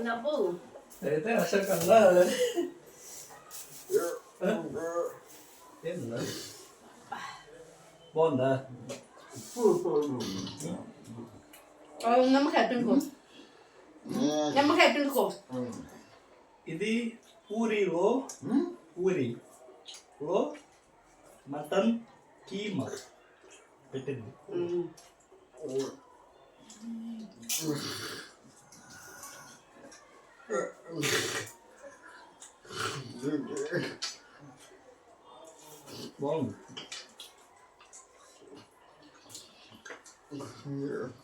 నవ్వు అయితే ఏందా బాగుందా నిమ్మకాయ పిండుకో నిమ్మకాయ పిండుకో ఇది పూరిలో పూరిలో మటన్ కీమా పెట్టింది బాగుంది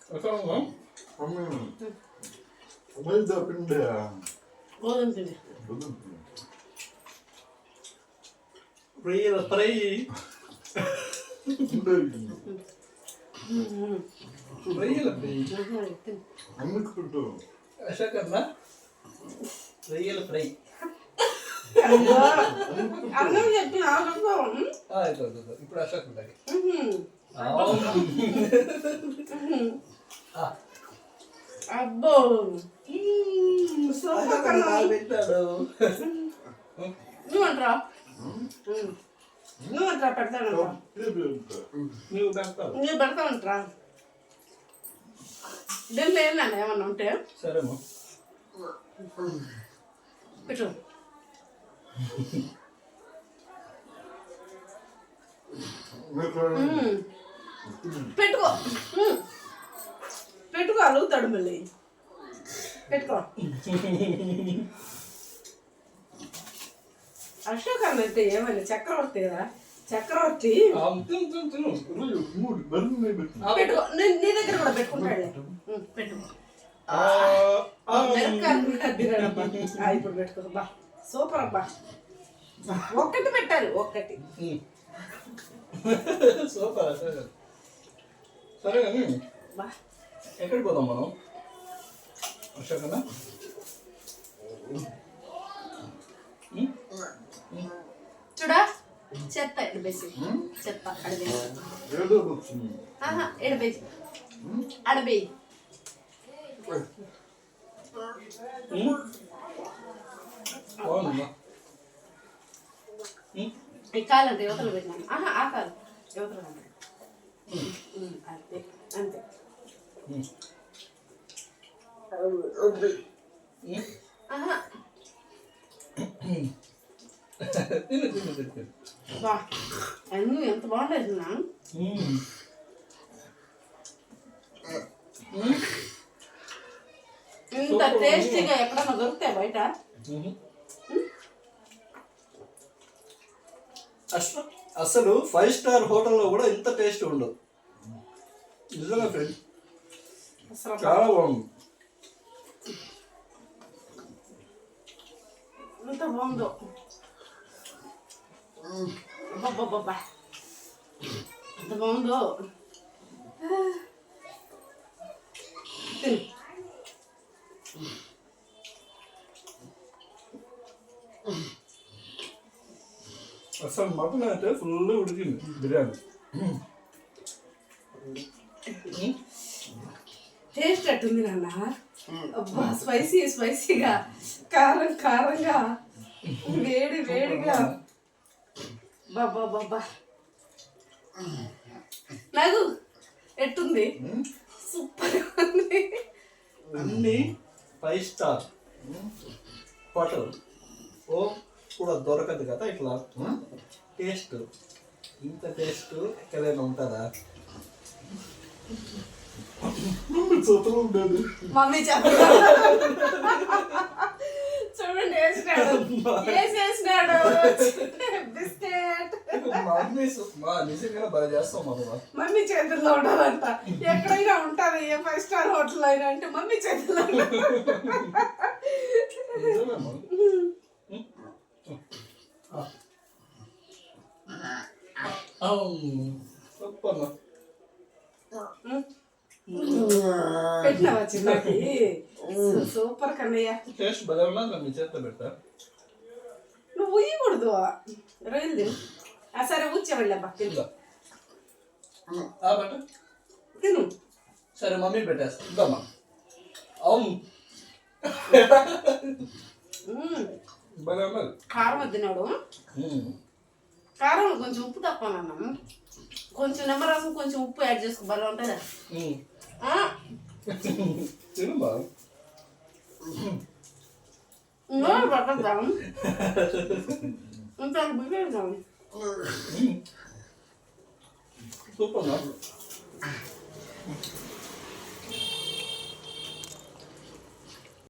అసలు గోధుమ పిండి రొయ్యల ఫ్రై రొయ్యల ఫ్రై తిను. అశోక్ అన్న రొయ్యల ఫ్రై అన్నం చెప్పి ఆగకు. ఆ, ఇదో, ఇదో, ఇదో. ఇప్పుడు అశోక్ ఉంటుంది ఉహుం. ఆ, అబ్బో. మ్మ్. సూపర్ అశోక్. అన్న పెట్టాడు. నువ్వంట్రా. నువ్వంట్రా పెడతానంట్రా. నువ్వు పెడతావు నువ్వు పెడతానంట్రా. దీంట్లో ఏంటండి ఏమన్నా ఉంటే? సరేమా. పెట్టు. పెట్టుకో. పెట్టుకో అలుగుతాడు మళ్ళీ పెట్టుకో అశోక్ అన్న అయితే ఏమన్నా చక్రవర్తి కదా చక్రవర్తి పెట్టుకో నీ నీ దగ్గర కూడా పెట్టుకుంటాడులే మ్మ్, పెట్టుకో ఇప్పుడు పెట్టుకో బా. సూపర్ అబ్బా. ఒక్కటి పెట్టాలి ఒక్కటి. సూపర్ సరే. కానీ బా. ఎక్కడికి పోదాం మనం? అన్న ఉమ్? చూడా? చెత్త ఎడబేసి. చెత్త అడబేసి. ఆహా ఎడబేసి అడబేయి? ఈ కాలు అంటే యువతలు పెట్టినాను ఆహా ఆ కాలు. ఉమ్, అంతే అంతే? ఆహా. తిను తిను తిను. ఎంత బాగుండేది నా టేస్టీగా ఎక్కడన్నా దొరుకుతాయి బయట. అసలు ఫైవ్ స్టార్ హోటల్లో కూడా ఇంత టేస్ట్ ఉండదు. నిజంగా ఫ్రెండ్ చాలా బాగుంది. ఎంత బాగుందో. ఎంత బాగుందో. అసలు మటన్ అయితే ఫుల్ ఉడికింది బిర్యానీ టేస్ట్ అట్టుంది నాన్న అబ్బా స్పైసీ స్పైసీగా కారం కారంగా వేడి వేడిగా బాబా బాబా నాకు ఎట్టుంది సూపర్ ఉంది అన్ని ఫైవ్ స్టార్ హోటల్ కూడా దొరకదు కదా ఇట్లా? టేస్ట్. ఇంత టేస్ట్ ఎక్కడైనా ఉంటుందా? మమ్మీ చెప్ప చూడండి వేసినాడు. వేసేసినాడు బిస్కెట్. మా అమ్మ సు- మా నిజంగా బాగా చేస్తాం మమ్మీ చేతుల్లో ఉండాలంట. ఎక్కడైనా ఉంటుంది ఏ ఫైవ్ స్టార్ హోటల్ అయినా అంటే మమ్మీ చేతుల్లో పెట్టినావా చిన్నకి? సూపర్ కన్నయ్య. టేస్ట్ భలే ఉన్నది మీ చేత పెడతా. నువ్వు ఉయ్యకూడదు. రొయ్యలు ఆ సరే ఇదిగో. ఆ బట్ట తిను. సరే మమ్మీ పెట్టేస్తా. ఇద్దమ్మా అవును. భలే ఉన్నది. కారం వద్దినాడు కారం కొంచెం ఉప్పు తక్కువ అన్నాం కొంచెం నిమ్మరసం కొంచెం ఉప్పు యాడ్ చేసుకో భలే ఉంటుందా. పట్టద్దాం. బిగేద్దాం సూపర్